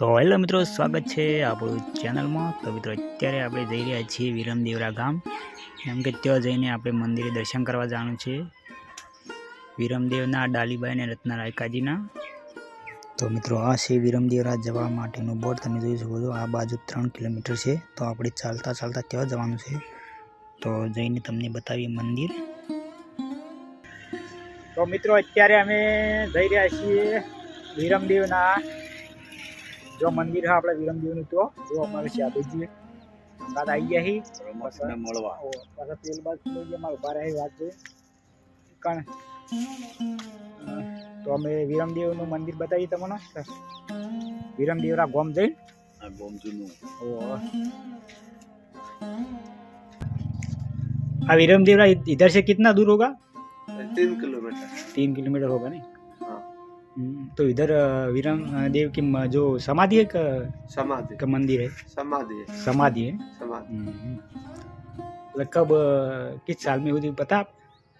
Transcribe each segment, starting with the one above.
તો હેલો મિત્રો, સ્વાગત છે આપણું ચેનલમાં. તો મિત્રો, અત્યારે આપણે જઈ રહ્યા છીએ વિરમદેવરા ગામ. એમ કે ત્યાં જઈને આપણે મંદિરે દર્શન કરવા જવાનું છે. વિરમદેવના, ડાલીબાઈ અને રત્ના કાજીના તો મિત્રો, આ છે વિરમદેવરા જવા માટેનું બોર્ડ તમે જોઈ શકો છો, આ બાજુ ત્રણ કિલોમીટર છે. તો આપણે ચાલતા ચાલતા ત્યાં જવાનું છે. તો જઈને તમને બતાવીએ મંદિર. તો મિત્રો, અત્યારે અમે જઈ રહ્યા છીએ વિરમદેવના જો મંદિર છે આપણે વિરમદેવનું તો જો અમારે છે આ બીજી સાત આવી ગયા હી મળવા ઓ, પાછા તેલ બાદ લઈ ગયા મારું બાર આવી વાત છે કારણ તો અમે વિરમદેવનું મંદિર બતાવીએ તમને વિરમદેવરા ગોમ જઈ આ ગોમતીનું ઓ આ विरमदेवरा इधर से कितना दूर होगा तीन किलोमीटर तीन किलोमीटर होगा नहीं हाँ हम्म, तो इधर अ, विरम देव की म- जो समाधि है का, समाधि का मंदिर है समाधि है समाधि है समाधि हम्म। मतलब कब अ, किस साल में हुई थी पता आप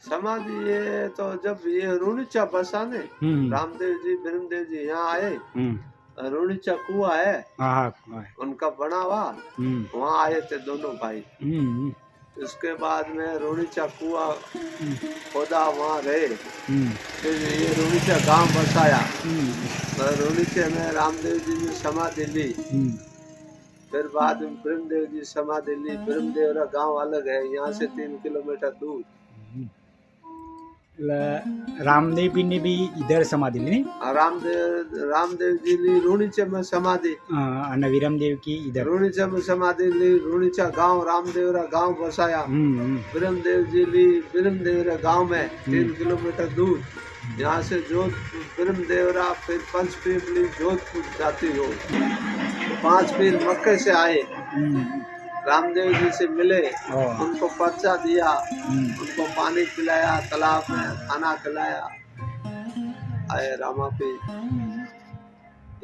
समाधि ये तो जब ये रुणिचा बसा ने हम्म, रामदेव जी भीमदेव जी यहाँ आए हम्म, रुणिचा कुआ है हाँ हाँ हाँ, उनका बना हुआ हम्म, वहाँ आए थे दोनों भाई हम्म, उसके बाद में रोणीचा कुआ हम्म, खोदा वहाँ रहे। हम्म, फिर ये रुणिचा गाँव बसाया। हम्म, तो रुणिचे में रामदेव जी ने समाधि ली हम्म, फिर बाद में ब्रह्मदेव जी समाधि ली ब्रह्मदेव गाँव अलग है। यहाँ से तीन किलोमीटर दूर। हम्म। रामदेव जी ने भी इधर समाधि ली नहीं और रामदेव रामदेव जी ली रुणिचे में समाधि अ, અને વિરમદેવ की इधर रुणिचे में समाधि ली रुणिचा गांव रामदेवरा गांव बसाया हम्म, हम्म, ब्रह्मदेव जी ली ब्रह्मदेवरा गांव में तीन किलोमीटर दूर यहाँ से जोधपुर ब्रह्मदेवरा फिर पंचपीपली जोधपुर जाती हो पांच पीर मक्के से आए हम्म, रामदेव जी से मिले उनको पर्चा दिया हम्म, उनको पानी पिलाया तालाब में खाना खिलाया। आए रामा पे।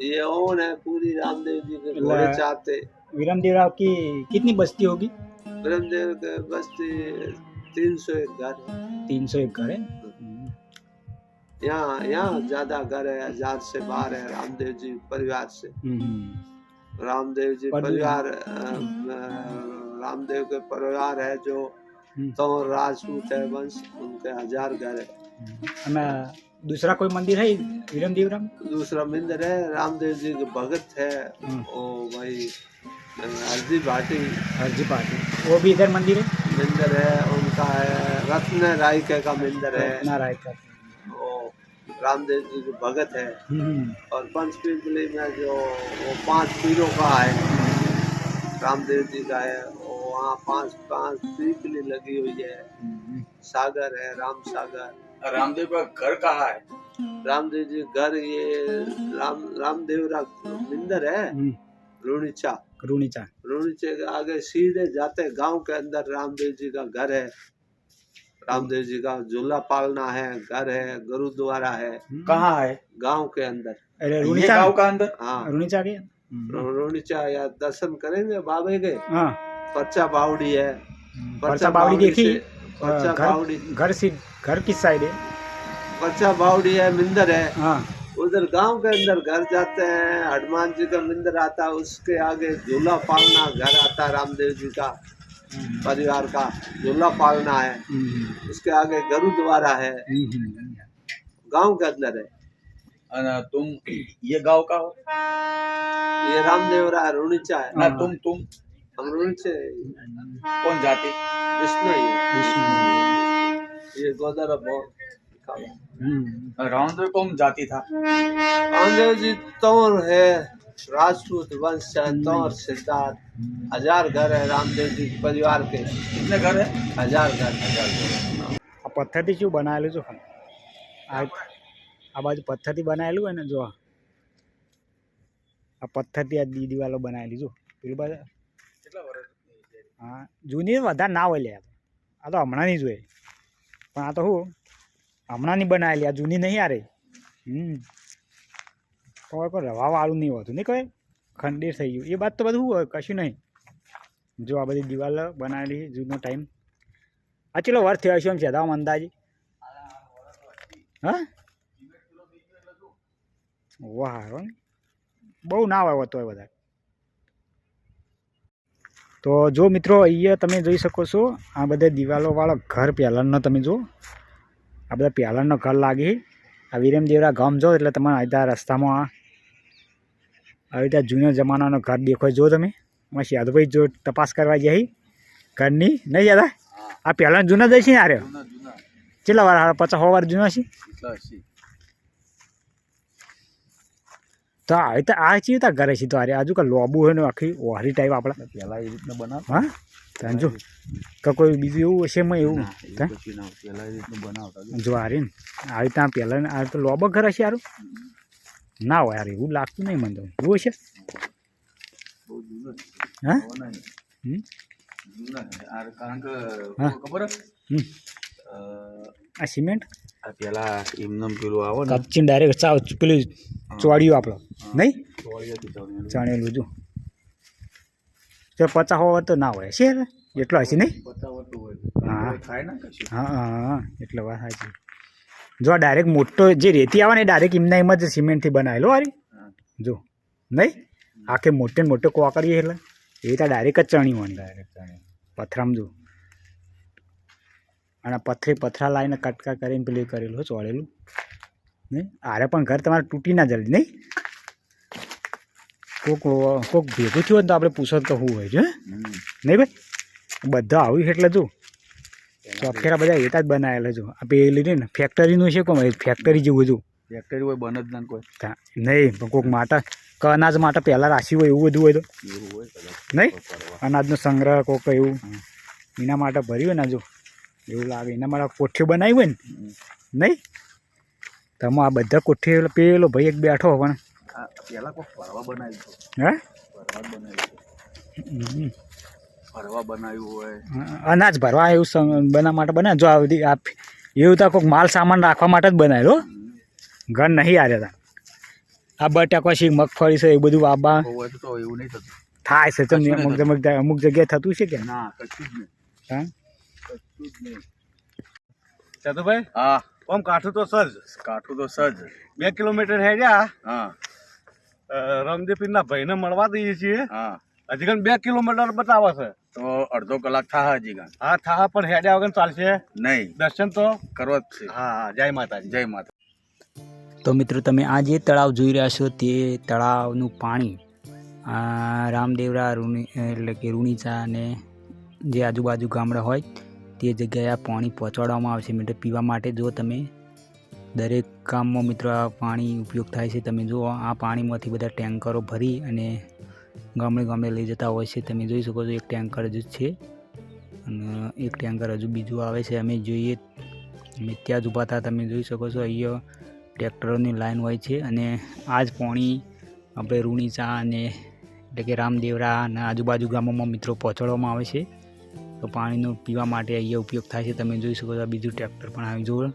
ये ओन है पूरी रामदेव जी के घोड़े चाहते। विरमदेवरा की कितनी बस्ती होगी? ब्रह्मदेव के बस्ती तीन सौ एक घर तीन सौ एक घर है? हम्म, यहाँ यहाँ ज़्यादा घर है हज़ार से बाहर है रामदेव जी परिवार से। हम्म, रामदेव जी परिवार अ, रामदेव के परिवार है जो हम्म, तो राजपूत है वंश उनके हज़ार घर है। અને दूसरा कोई मंदिर है विरमदेवरा में दूसरा मंदिर है रामदेव जी के भगत है। हम्म। ओ भाई हरदी भाटी। हरजी भाटी। वो भी इधर मंदिर है? मंदिर है उनका है रत्न रायके का मंदिर है। अपना राय का ओ रामदेव जी जो भगत है। हम्म, और पंचपीपली में जो वो पाँच पीरों का है रामदेव जी का है वहाँ पाँच पाँच पीपली लगी हुई है। हम्म, सागर है राम सागर। रामदेव का घर कहाँ है? रामदेव जी घर ये राम रामदेव रा मंदिर है हम्म, रुणिचा। रूनीचा रुणिचे के आगे सीधे जाते गाँव के अंदर रामदेव जी का घर है। रामदेव जी का झूला पालना है घर है गुरुद्वारा है। कहाँ है? गाँव के अंदर। अरे रूनीचा का अंदर? हाँ। रूनीचा के हम्म, या दर्शन करेंगे बाबे के? हाँ। पर्चा बावड़ी है। परसा बावड़ी देखी? पर्चा घर बावड़ी। घर से घर किस साइड है? पर्चा बावड़ी है मिंदर है। हाँ। उधर गाँव के अंदर घर जाते हैं। हनुमान जी का मंदिर आता है उसके आगे झूला पालना घर आता है रामदेव जी का। परिवार का झूला पालना है। हम्म, उसके आगे गुरुद्वारा है। हम्म, गाँव के अंदर है। अन तुम ये गाँव का हो? ये रामदेवरा रुणिचा है। ना तुम तुम? हम रुणिचे कौन जाति? विष्णु विष्णु ये गोदर बहुत। हम्म, रामदेव कौन जाति था? रामदेव जी तो है। राजपूत वंश है तौर सिद्धार्थ हजार घर है रामदेव जी के परिवार के कितने घर है हजार घर આ પથ્થરથી શું બનાવેલું જો આ આ બાજુ પથ્થરથી બનાવેલું હોય ને જો આ પથ્થરથી આ દી દિવાલો બનાવેલી જો પેલી બાજુ હા જૂની વધારે ના હોય લે આ તો. આ તો હમણાંની જ હોય પણ આ તો શું હમણાંની બનાવેલી આ જૂની નહીં આરે હમ કોઈ પણ રવાવાળું નહીં હોતું. નહીં કહે ખંડેર થઈ ગયું. એ બાદ તો બધું હોય, કશું નહીં. જો આ બધી દિવાલ બનાવેલી જૂનો ટાઈમ આ ચેલો વર્ષ થયો હશે એમ છે દામ અંદાજે? હા? વાહ બહુ ના હોય હોતો હોય વધારે. તો જો મિત્રો, અહીંયા તમે જોઈ શકો છો, આ બધા દિવાલોવાળો ઘર પહેલાંનો તમે જો આ બધા પહેલાંનો ઘર લાગે આ વિરમદેવરા ગામ જો એટલે તમારે આ રસ્તામાં આવી રીતે જૂના જમાનાનો ઘર દેખો જો તમે. એમાં યાદભાઈ જો તપાસ કરવા જાય ઘરની નહીં યાદ આ પહેલાં જૂના જ છે ને આરે કેટલા વાર હારા પચાસ સો વાર જૂના છે તો આવી રીતે આ ચીજ તા ઘરે છે તો આરે આજુ કા લોબુ હોય ને આખી ઓહરી ટાઈપ આપણા. પેલા એ રીતના બનાવ હા? સમજો કે કોઈ બીજું એવું હશે એમાં એવું? પેલા એ રીતનું બનાવતા. જો. આ રીને આવી રીતના પહેલાં આ તો લોબો ઘર હશે યારું ના હોય યાર એવું લાગતું નહીં મને તો. એવું છે. હા. આ સિમેન્ટ? પેલા એમનેમ પેલું આવો ને. કપચીને ડાયરેક્ટ ચાવ પેલું ચોડ્યું આપણો નહીં? ચણેલું. જો. તો પચાસ હોવા તો ના હોય. છે એટલો હશે નહીં. હા હા હા. એટલે વાત સાચી. જો આ ડાયરેક્ટ મોટો જે રેતી આવે ને ડાયરેક્ટ એમના એમ જ સિમેન્ટથી બનાવેલો અરે જો નહીં? આખે મોટે ને મોટો કરીએ એટલે. એ રીતે ડાયરેક્ટ જ ચણી હોય ડાયરેક્ટ. પથરામાં જો. અને પથરે પથરા લાવીને કટકા કરીને પેલું કરેલું હોય, ચોળેલું. નહીં? આરે પણ ઘર તમારે તૂટી ના જલ્દી નહીં? કોક કોક ભેગું થયું હોય ને તો આપણે પૂછો તો હું હોય છે? નહીં ભાઈ? બધા આવ્યું એટલે જો. ચોફેરા બધા એટા જ બનાવેલા જો આ પેલી ને ફેક્ટરીનું છે કોમ ફેક્ટરી જેવું હતું. ફેક્ટરી હોય બને જ ના કોઈ. નહીં પણ કોઈક માટા અનાજ માટે પહેલાં રાખ્યું હોય એવું બધું હોય તો. એવું હોય નહીં. અનાજનો સંગ્રહ કોઈક એવું. એના માટે ભર્યું હોય ને જો એવું લાગે. એના માટે કોઠ્યું બનાવી હોય ને? નહીં? તમે આ બધા કોઠ્યો પેલો ભાઈ એક બેઠો પણ. પહેલાં કોઈ ફરવા બનાવ્યું હે? ફરવા બનાવ્યું ફરવા બનાવ્યું હોય. અનાજ ભરવા એવું બનાવવા માટે બનાવે જો આ બધી આ એવું તો કોઈક માલ સામાન રાખવા માટે જ બનાવેલો ઘર નહીં આ રહેતા આ બટાકો છે મગફળી છે એ બધું આબા હોય તો એવું નહીં થતું. થાય છે તો અમુક અમુક અમુક જગ્યાએ થતું છે કે? ના કશું જ નહીં. હા? કશું જ નહીં. ચતુભાઈ? હા. ઓમ કાઠું તો સજ કાઠું તો સજ બે કિલોમીટર હેડ્યા. હા. રામદેવપીરના ભાઈને મળવા દઈએ છીએ. હા. હજી કણ બે કિલોમીટર બતાવે છે. તો અડધો કલાક થા હજી હા થા પણ હેડ્યા વગર ચાલશે. નહીં. દર્શન તો કરવા જ છે. હા હા જય માતાજી. જય માતા તો મિત્રો તમે આ જે તળાવ જોઈ રહ્યા છો તે તળાવનું પાણી રામદેવરા રૂણી એટલે કે રૂણીચા અને જે આજુબાજુ ગામડા હોય તે જગ્યાએ આ પાણી પહોંચાડવામાં આવે છે. મિત્રો પીવા માટે જો તમે દરેક ગામમાં મિત્રો આ પાણી ઉપયોગ થાય છે તમે જુઓ આ પાણીમાંથી બધા ટેન્કરો ભરી અને ગામડે ગામડે લઈ જતા હોય છે. તમે જોઈ શકો છો, એક ટેન્કર જ છે. અને એક ટેન્કર હજુ બીજું આવે છે, અમે જોઈએ. અમે ત્યાં જ ઊભા હતા. તમે જોઈ શકો છો, અહીંયા ટ્રેક્ટરોની લાઈન હોય છે. અને આ જ પાણી આપણે રૂણીચા અને એટલે કે રામદેવરા અને આજુબાજુ ગામોમાં મિત્રો પહોંચાડવામાં આવે છે. તો પાણીનો પીવા માટે અહીંયા ઉપયોગ થાય છે. તમે જોઈ શકો છો બીજું ટ્રેક્ટર પણ આવી જુઓ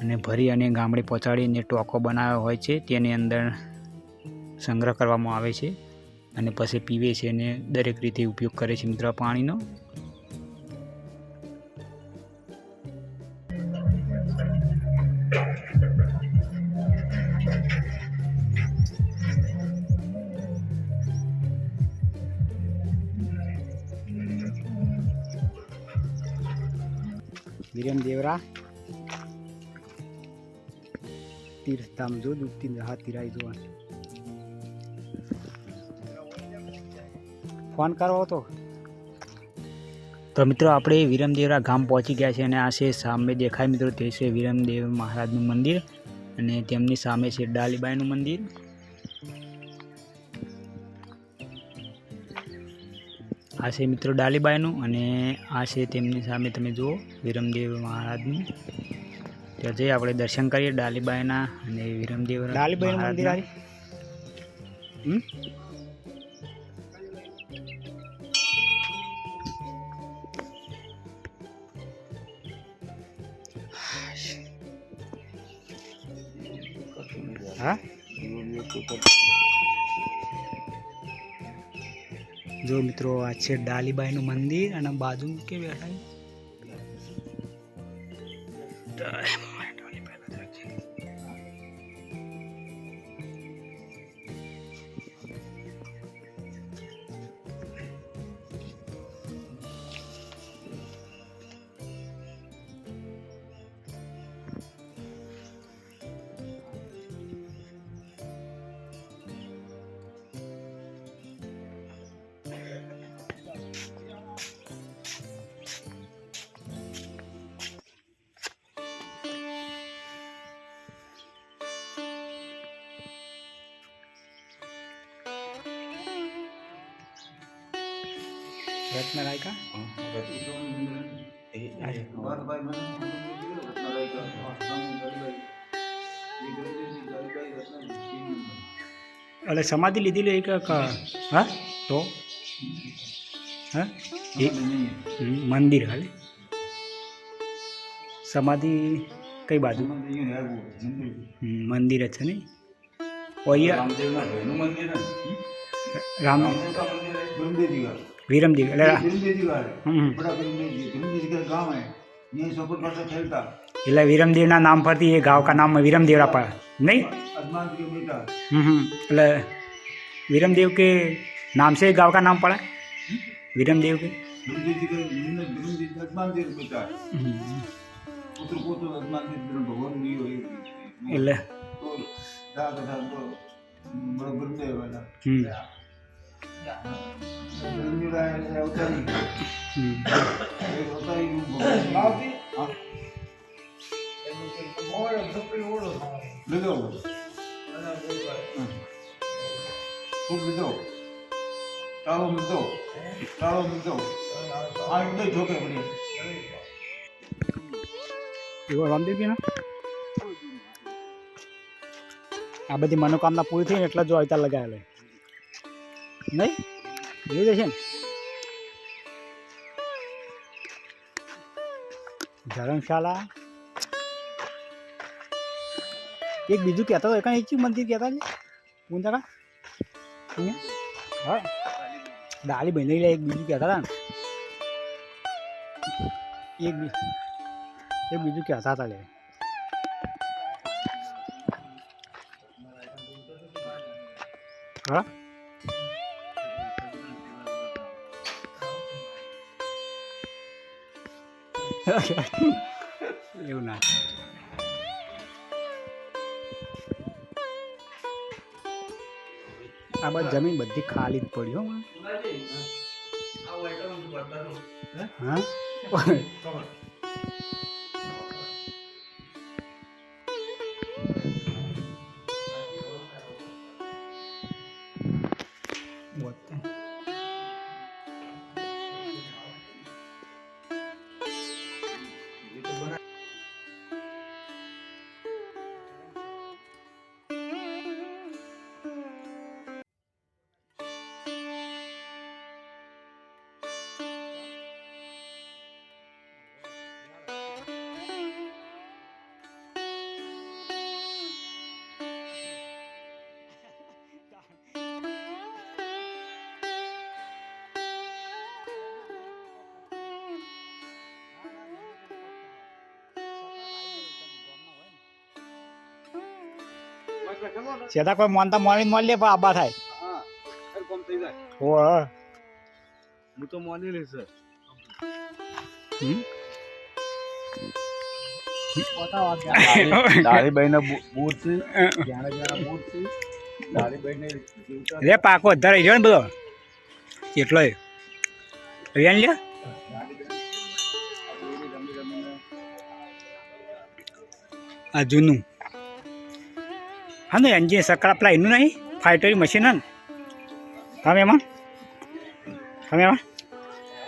અને ભરી અને ગામડે પહોંચાડીને ટોકો બનાવ્યો હોય છે, તેની અંદર સંગ્રહ કરવામાં આવે છે. અને પછી પીવે છે અને દરેક રીતે ઉપયોગ કરે છે મિત્રો પાણીનો. વિરમ દેવરા. તીર્થધામ જો દુખતી હા તિરાઈ જોવા ફોન કરવો તો તો મિત્રો આપણે વિરમદેવરા ગામ પહોંચી ગયા છે અને આ છે સામે દેખાય મિત્રો તે છે વિરમદેવ મહારાજનું મંદિર અને તેમની સામે છે ડાલીબાઈનું મંદિર. આ છે મિત્રો ડાલીબાઈનું અને આ છે તેમની સામે તમે જુઓ વિરમદેવ મહારાજનું. ત્યાં જઈ આપણે દર્શન કરીએ ડાલીબાઈના અને વિરમદેવ ડાલીબાઈ મંદિર. જો મિત્રો આ છે ડાલીબાઈનું મંદિર અને બાજુ કે બેઠા રત્નરાયકા એટલે સમાધિ લીધેલી એક હા? તો? હા? મંદિર હાલે. સમાધિ કઈ બાજુ? મંદિર છે ને? ઓયા રામ વિરમજી विरम दिख गाँव એટલે વિરમદેવના નામ પરથી એ ગાવકા નામ વિરમદેવરા પર નહીં? એટલે વિરમદેવ કે નામ છે ગાવકા નામ પડે? વિરમદેવ કે? એટલે? હમ. લીધો ખૂબ લીધો ટાળો લીધો ટાળો લીધો આ લીધો ઠોકે પડી એવો રામદેવ કે આ બધી મનોકામના પૂરી થઈને એટલા જો આવતા લગાવેલો. નહીં? ધર્મશાળા. એક બીજું કહેતો હતો એકાને એક મંદિર કહેતા છે પૂંજાકા હા. દાળી બની લે, એક બીજું કહેતા હતા ને. એક બીજું કહેતા હતા હા? એવું ના. આ બધી જમીન બધી ખાલી જ પડી હો. હા. સેતા કોઈ મોનતા મોની મોન લે પણ આબા થાય. ઓ હું તો માનેલી છે. હમ? દાળીબાઈ ના બૂટ છે જાણે જાણે બૂટ છે દાળીબાઈ ને રે પાકો અધાર રહ્યો ને બધો. એટલો રિયાન લે. આ જૂનું. હા ને એન્જિન સકડા પેલા એનું નહીં ફાઇટરી મશીન ને તમે એમાં? તમે એમાં?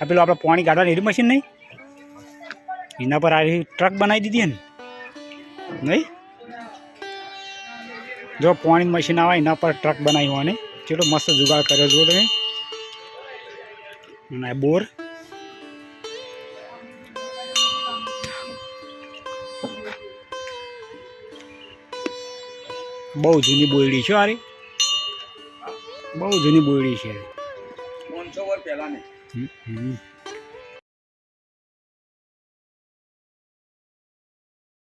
આ પેલું આપણે પાણી કાઢવાનું એનું મશીન નહીં? એના પર આવી ટ્રક બનાવી દીધી ને નહીં? જો પાણી મશીન આવે, એના પર ટ્રક બનાવી હોવાની કેટલો મસ્ત જુગાડ કર્યો જુઓ તમે. અને બોર. બહુ જૂની બોયડી છે આરી બહુ જૂની બોયડી છે. પાંચસો વર્ષ પહેલા ને હમ, હમ.